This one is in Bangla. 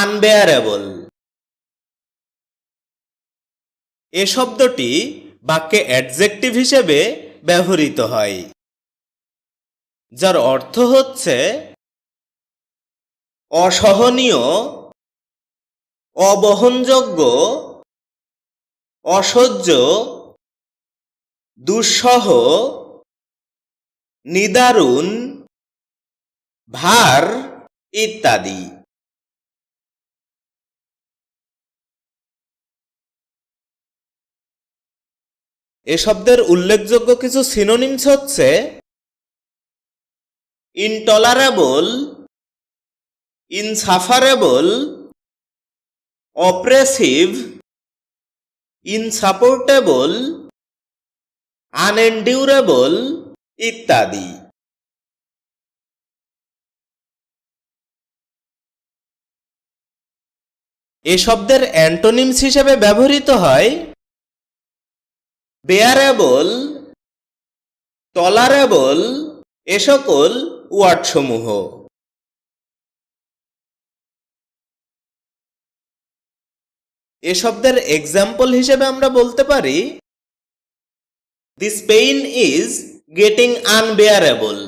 আনবেয়ারেবল এ শব্দটি বাক্যে অ্যাডজেক্টিভ হিসেবে ব্যবহৃত হয়, যার অর্থ হচ্ছে অসহনীয়, অবহনযোগ্য, অসহ্য, দুঃসহ, নিদারুণ, ভার ইত্যাদি। এ শব্দের উল্লেখযোগ্য কিছু সিনোনিমস হচ্ছে ইনটলারেবল ইনসাফারেবল অপ্রেসিভ ইনসাপোর্টেবল আনএন্ডিউরেবল ইত্যাদি। এ শব্দের অ্যান্টোনিমস হিসেবে ব্যবহৃত হয় বেয়ারেবল টলারেবল এ সকল ওয়ার্ড সমূহ এ শব্দের এক্সাম্পল হিসেবে আমরা বলতে পারি this pain is getting unbearable